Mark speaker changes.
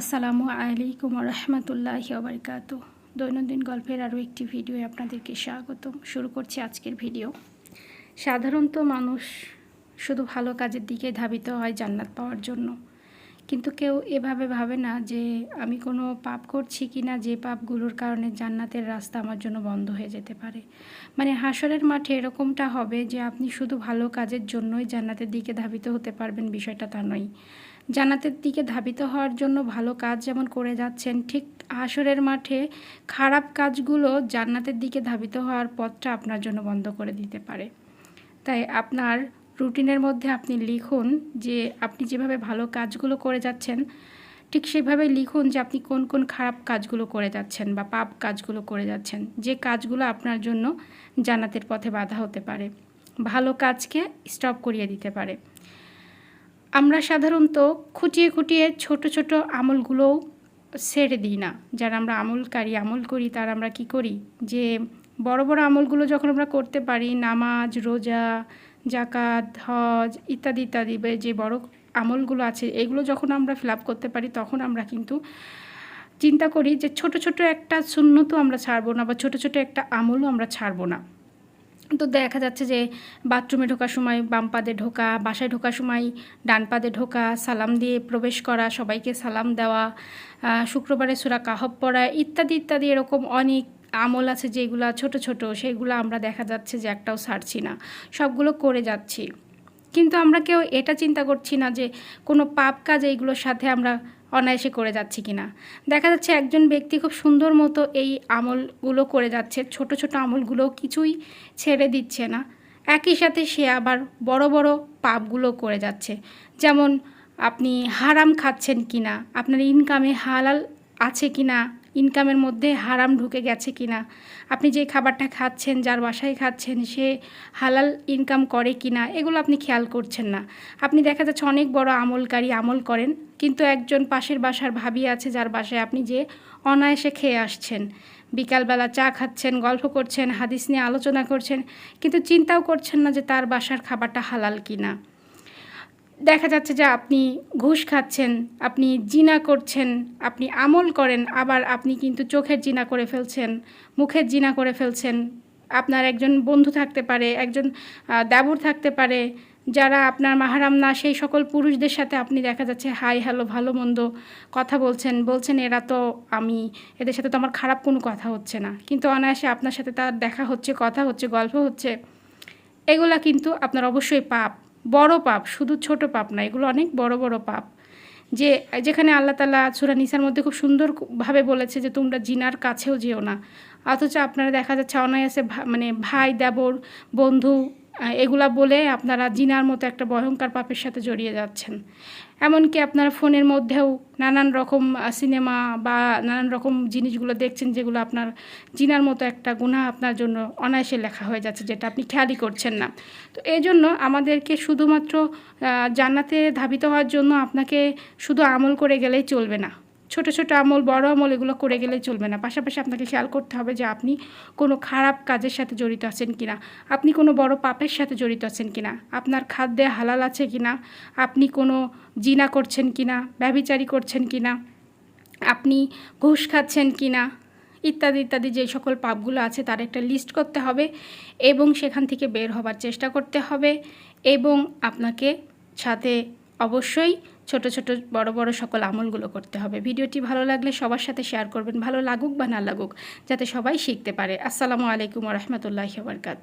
Speaker 1: আসসালামু আলাইকুম রহমতুল্লাহ বারকাত দৈনন্দিন গল্পের আরও একটি ভিডিও আপনাদেরকে স্বাগতম। শুরু করছি আজকের ভিডিও। সাধারণত মানুষ শুধু ভালো কাজের দিকে ধাবিত হয় জান্নাত পাওয়ার জন্য। কিন্তু কেউ এভাবে ভাবে না যে আমি কোনো পাপ করছি কি না, যে পাপগুলোর কারণে জান্নাতের রাস্তা আমার জন্য বন্ধ হয়ে যেতে পারে। মানে হাসরের মাঠে এরকমটা হবে যে আপনি শুধু ভালো কাজের জন্যই জান্নাতের দিকে ধাবিত হতে পারবেন, বিষয়টা তা নয়। জান্নাতের দিকে ধাবিত হওয়ার জন্য ভালো কাজ যেমন করে যাচ্ছেন, ঠিক আসরের মাঠে খারাপ কাজগুলো জান্নাতের দিকে ধাবিত হওয়ার পথটা আপনার জন্য বন্ধ করে দিতে পারে। তাই আপনার রুটিনের মধ্যে আপনি লিখুন যে আপনি যেভাবে ভালো কাজগুলো করে যাচ্ছেন, ঠিক সেভাবে লিখুন যে আপনি কোন কোন খারাপ কাজগুলো করে যাচ্ছেন বা পাপ কাজগুলো করে যাচ্ছেন, যে কাজগুলো আপনার জন্য জান্নাতের পথে বাধা হতে পারে। ভালো কাজকে স্টপ করিয়ে দিতে পারে। আমরা সাধারণত খুঁটিয়ে খুঁটিয়ে ছোট ছোট আমলগুলোও ছেড়ে দিই না। যারা আমরা আমলকারী, আমল করি, তার আমরা কি করি? যে বড় বড় আমলগুলো যখন আমরা করতে পারি, নামাজ, রোজা জাকাত হজ ইত্যাদি ইত্যাদি যে বড় আমলগুলো আছে, এগুলো যখন আমরা ফিল করতে পারি, তখন আমরা কিন্তু চিন্তা করি যে ছোট ছোট একটা শূন্যতও আমরা ছাড়বো না, বা ছোট ছোট একটা আমলও আমরা ছাড়বো না। তো দেখা যাচ্ছে যে বাথরুমে ঢোকার সময় বাম পাদে ঢোকা, বাসায় ঢোকার সময় ডান পাদে ঢোকা, সালাম দিয়ে প্রবেশ করা, সবাইকে সালাম দেওয়া শুক্রবারে সুরা কাহব পড়া ইত্যাদি ইত্যাদি এরকম অনেক আমল আছে যেগুলো ছোট ছোট সেগুলো আমরা দেখা যাচ্ছে যে একটাও ছাড়ছি না। সবগুলো করে যাচ্ছি। কিন্তু আমরা কেউ এটা চিন্তা করছি না যে কোনো পাপ কাজ এইগুলোর সাথে আমরা অনায়াসে করে যাচ্ছে কিনা। দেখা যাচ্ছে একজন ব্যক্তি খুব সুন্দর মতো এই আমলগুলো করে যাচ্ছে, ছোট ছোট আমলগুলো কিছুই ছেড়ে দিচ্ছে না। একই সাথে সে আবার বড় বড় পাপগুলো করে যাচ্ছে। যেমন আপনি হারাম খাচ্ছেন কিনা, আপনার ইনকামে হালাল আছে কিনা ইনকামের মধ্যে হারাম ঢুকে গেছে কি না? আপনি যে খাবারটা খাচ্ছেন, যার বাসায় খাচ্ছেন, সে হালাল ইনকাম করে কি না, এগুলো আপনি খেয়াল করছেন না। আপনি দেখা যাচ্ছে অনেক বড় আমলকারী আমল করেন, কিন্তু একজন পাশের বাসার ভাবি আছে যার বাসায় আপনি যে অনায়াসে খেয়ে আসছেন। বিকালবেলা চা খাচ্ছেন, গল্প করছেন, হাদিস নিয়ে আলোচনা করছেন, কিন্তু চিন্তাও করছেন না যে তার বাসার খাবারটা হালাল কি না। দেখা যাচ্ছে যে আপনি ঘুষ খাচ্ছেন, আপনি জিনা করছেন, আপনি আমল করেন, আবার আপনি কিন্তু চোখের জিনা করে ফেলছেন, মুখের জিনা করে ফেলছেন। আপনার একজন বন্ধু থাকতে পারে, একজন দেবর থাকতে পারে, যারা আপনার মাহারাম না, সেই সকল পুরুষদের সাথে আপনি দেখা যাচ্ছে, হাই, হ্যালো, ভালো, মন্দ কথা বলছেন। বলছেন, এরা তো আমি, এদের সাথে তো আমার খারাপ কোনো কথা হচ্ছে না। কিন্তু অনায়াসে আপনার সাথে তার দেখা হচ্ছে, কথা হচ্ছে, গল্প হচ্ছে। এগুলা কিন্তু আপনার অবশ্যই পাপ। বড় পাপ, শুধু ছোট পাপ না, এগুলো অনেক বড় বড় পাপ। যে, যেখানে আল্লাহ তালা সুরা নিসার মধ্যে খুব সুন্দরভাবে বলেছে যে, তোমরা জিনার কাছেও যেও না। অথচ আপনারা দেখা যাচ্ছে অনায়াসে মানে ভাই, দেবর, বন্ধু এগুলা বলে আপনারা জিনার মতো একটা ভয়ঙ্কর পাপের সাথে জড়িয়ে যাচ্ছেন। এমনকি আপনারা ফোনের মধ্যেও নানান রকম সিনেমা বা নানান রকম জিনিসগুলো দেখছেন যেগুলো আপনার জিনার মতো একটা গুণা আপনার জন্য অনায়াসে লেখা হয়ে যাচ্ছে, যেটা আপনি খেয়ালই করছেন না। তো এই জন্য আমাদেরকে শুধুমাত্র জান্নাতে ধাবিত হওয়ার জন্য আপনাকে শুধু আমল করে গেলেই চলবে না। ছোট ছোট আমল, বড় আমল এগুলো করে গেলে চলবে না। পাশাপাশি আপনাকে খেয়াল করতে হবে যে আপনি কোনো খারাপ কাজের সাথে জড়িত আছেন কিনা। আপনি কোনো বড় পাপের সাথে জড়িত আছেন কিনা। আপনার খাদ্যে হালাল আছে কিনা। আপনি কোনো জিনা করছেন কিনা ব্যবিচারী করছেন কিনা। আপনি ঘুষ খাচ্ছেন কিনা। ইত্যাদি ইত্যাদি যে সকল পাপগুলো আছে তার একটা লিস্ট করতে হবে এবং সেখান থেকে বের হবার চেষ্টা করতে হবে এবং আপনাকে সাথে অবশ্যই ছোট ছোট বড় বড় সকল আমলগুলো করতে হবে। ভিডিওটি ভালো লাগলে সবার সাথে শেয়ার করবেন। ভালো লাগুক বা না লাগুক, যাতে সবাই শিখতে পারে। আসসালামু আলাইকুম রহমতুল্লাহ বরকাত